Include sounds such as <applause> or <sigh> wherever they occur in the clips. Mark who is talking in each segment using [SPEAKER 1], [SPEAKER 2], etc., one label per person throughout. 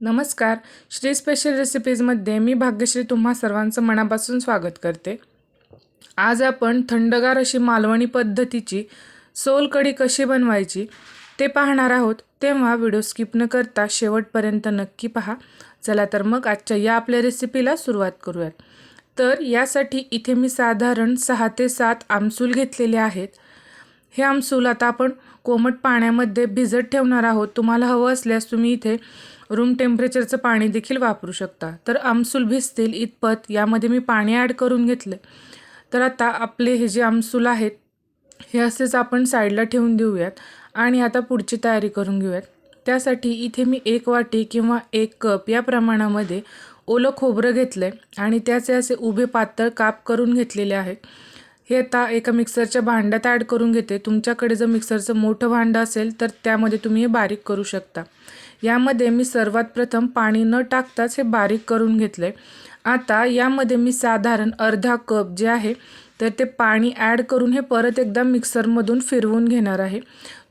[SPEAKER 1] नमस्कार. श्री स्पेशल रेसिपीजमध्ये मी भाग्यश्री तुम्हा सर्वांचं मनापासून स्वागत करते. आज आपण थंडगार अशी मालवणी पद्धतीची सोलकढी कशी बनवायची ते पाहणार आहोत. तेव्हा व्हिडिओ स्किप न करता शेवटपर्यंत नक्की पहा. चला तर मग आजच्या या आपल्या रेसिपीला सुरुवात करूयात. तर यासाठी इथे मी साधारण सहा ते सात आमसूल घेतलेले आहेत. हे आमसूल आता आपण कोमट पाण्यामध्ये भिजत ठेवणार आहोत. तुम्हाला हवं असल्यास तुम्ही इथे रूम टेम्परेचरचं पाणी देखील वापरू शकता. तर आमसूल भिजतील इतपत. यामध्ये मी पाणी ॲड करून घेतलं. तर आता आपले हे जे आमसूल आहेत हे असेच आपण साईडला ठेवून देऊयात आणि आता पुढची तयारी करून घेऊयात. त्यासाठी इथे मी एक वाटी किंवा एक कप या प्रमाणामध्ये ओलं खोबरं घेतलं आहे आणि त्याचे असे उभे पातळ काप करून घेतलेले आहेत. हे आता एका मिक्सरच्या भांड्यात ॲड करून घेते. तुमच्याकडे जर मिक्सरचं मोठं भांडं असेल तर त्यामध्ये तुम्ही हे बारीक करू शकता. यामध्ये मी सर्वात प्रथम पाणी न टाकताच हे बारीक करून घेतलं आहे आता यामध्ये मी साधारण अर्धा कप जे आहे तर ते पाणी ॲड करून हे परत एकदा मिक्सरमधून फिरवून घेणार आहे.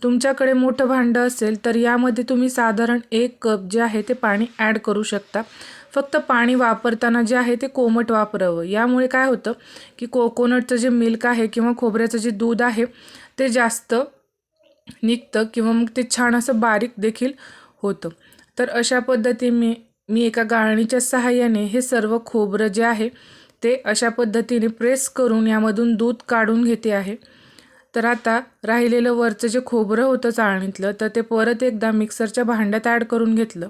[SPEAKER 1] तुमच्याकडे मोठं भांडं असेल तर यामध्ये तुम्ही साधारण एक कप जे आहे ते पाणी ॲड करू शकता. फक्त पाणी वापरताना जे आहे ते कोमट वापरावं. यामुळे काय होतं की कोकोनटचं जे मिल्क आहे किंवा खोबऱ्याचं जे दूध आहे ते जास्त निघतं किंवा मग ते छान असं बारीक देखील होतं. तर अशा पद्धतीने मी एका गाळणीच्या सहाय्याने हे सर्व खोबरं जे आहे ते अशा पद्धतीने प्रेस करून यामधून दूध काढून घेते आहे. तर आता राहिलेलं वरचं जे खोबरं होतं चाळणीतलं तर ते परत एकदा मिक्सरच्या भांड्यात ॲड करून घेतलं.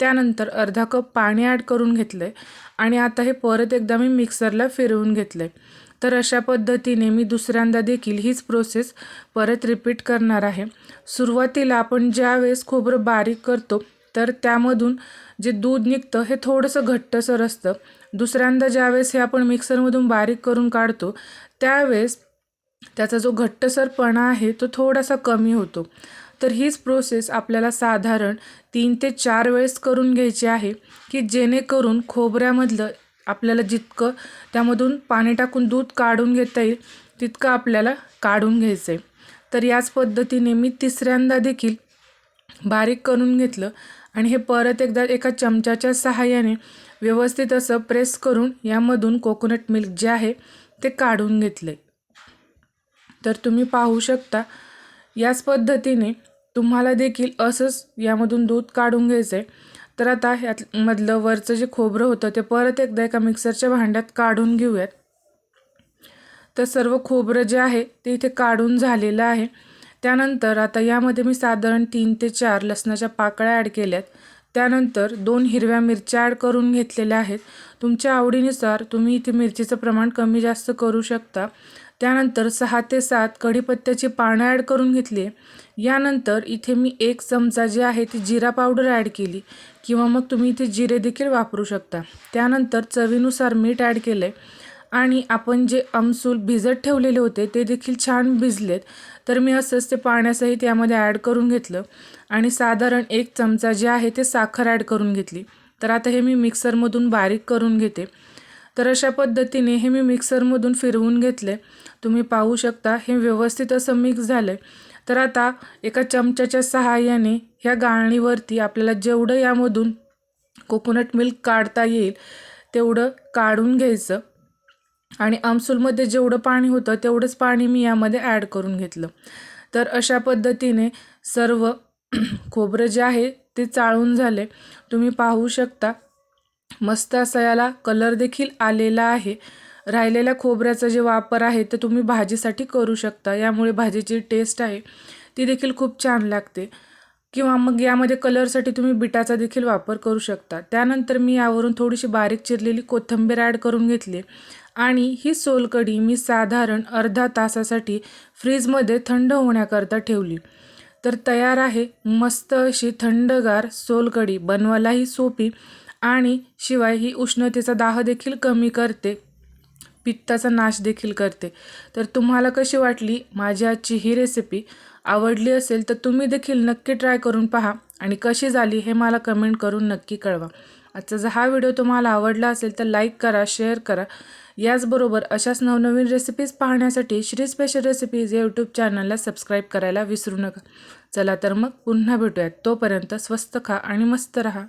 [SPEAKER 1] त्यानंतर अर्धा कप पाणी ॲड करून घेतलं आहे आणि आता हे परत एकदा मी मिक्सरला फिरवून घेतलं आहे तर अशा पद्धतीने मी दुसऱ्यांदा देखील हीच प्रोसेस परत रिपीट करणार आहे. सुरुवातीला आपण ज्यावेळेस खोबरं बारीक करतो तर त्यामधून जे दूध निघतं हे थोडंसं घट्टसर असतं. दुसऱ्यांदा ज्यावेळेस हे आपण मिक्सरमधून बारीक करून काढतो त्यावेळेस त्याचा जो घट्टसरपणा आहे तो थोडासा कमी होतो. तर हीच प्रोसेस आपल्याला साधारण तीन ते चार वेळेस करून घ्यायची आहे की जेणेकरून खोबऱ्यामधलं आपल्याला जितकं त्यामधून पाणी टाकून दूध काढून घेता येईल तितकं आपल्याला काढून घ्यायचं आहे तर याच पद्धतीने मी तिसऱ्यांदा देखील बारीक करून घेतलं आणि हे परत एकदा एका चमच्याच्या सहाय्याने व्यवस्थित असं प्रेस करून यामधून कोकोनट मिल्क जे आहे ते काढून घेतले तर तुम्ही पाहू शकता याच पद्धतीने तुम्हाला देखील असंच यामधून दूध काढून घ्यायचं आहे तर आता ह्यात मधलं वरचं जे खोबरं होतं ते परत एकदा एका मिक्सरच्या भांड्यात काढून घेऊयात. तर सर्व खोबरं जे आहे ते इथे काढून झालेलं आहे. त्यानंतर आता यामध्ये मी साधारण तीन ते चार लसणाच्या पाकळ्या ॲड केल्यात. त्यानंतर दोन हिरव्या मिरच्या ॲड करून घेतलेल्या आहेत. तुमच्या आवडीनुसार तुम्ही इथे मिरचीचं प्रमाण कमी जास्त करू शकता. त्यानंतर सहा ते सात कढीपत्त्याची पानं ॲड करून घेतली. यानंतर इथे मी एक चमचा जे आहे ती जिरा पावडर ॲड केली. किंवा मग तुम्ही इथे जिरे देखील वापरू शकता. त्यानंतर चवीनुसार मीठ ॲड केलं आहे आणि आपण जे आमसूल भिजत ठेवलेले होते ते देखील छान भिजलेत. तर मी असंच ते पाण्यासहित यामध्ये ॲड करून घेतलं. आणि साधारण एक चमचा जे आहे ते साखर ॲड करून घेतली. तर आता हे मी मिक्सरमधून बारीक करून घेते. तर अशा पद्धतीने हे मी मिक्सरमधून फिरवून घेतले. तुम्ही पाहू शकता हे व्यवस्थित असं मिक्स झालं आहे तर आता एका चमच्याच्या सहाय्याने ह्या गाळणीवरती आपल्याला जेवढं यामधून कोकोनट मिल्क काढता येईल तेवढं काढून घ्यायचं. आणि आमसूलमध्ये जेवढं पाणी होतं तेवढंच पाणी मी यामध्ये ॲड करून घेतलं. तर अशा पद्धतीने सर्व <clears throat> खोबरं जे आहे ते चाळून झाले. तुम्ही पाहू शकता मस्त असा याला कलर देखील आलेला आहे. राहिलेल्या खोबऱ्याचा जे वापर आहे ते तुम्ही भाजीसाठी करू शकता. यामुळे भाजीची टेस्ट आहे ती देखील खूप छान लागते. किंवा मग यामध्ये कलरसाठी तुम्ही बिटाचा देखील वापर करू शकता. त्यानंतर मी यावरून थोडीशी बारीक चिरलेली कोथिंबीर ॲड करून घेतली. आणि ही सोलकढी मी साधारण अर्धा तासासाठी फ्रीजमध्ये थंड होण्याकरता ठेवली. तर तयार आहे मस्त अशी थंडगार सोलकढी. बनवायलाही सोपी आणि शिवाय ही उष्णतेचा दाह देखील कमी करते. पित्ताचा नाश देखील करते. तर तुम्हाला कशी वाटली माझी आजची ही रेसिपी आवडली असेल तर तुम्ही देखील नक्की ट्राय करून पहा आणि कशी झाली हे मला कमेंट करून नक्की कळवा. आजचा जर हा व्हिडिओ तुम्हाला आवडला असेल तर लाईक करा शेअर करा. याचबरोबर अशाच नवनवीन रेसिपीज पाहण्यासाठी श्री स्पेशल रेसिपीज या यूट्यूब चॅनलला सबस्क्राईब करायला विसरू नका. चला तर मग पुन्हा भेटूयात. तोपर्यंत स्वस्त खा आणि मस्त रहा.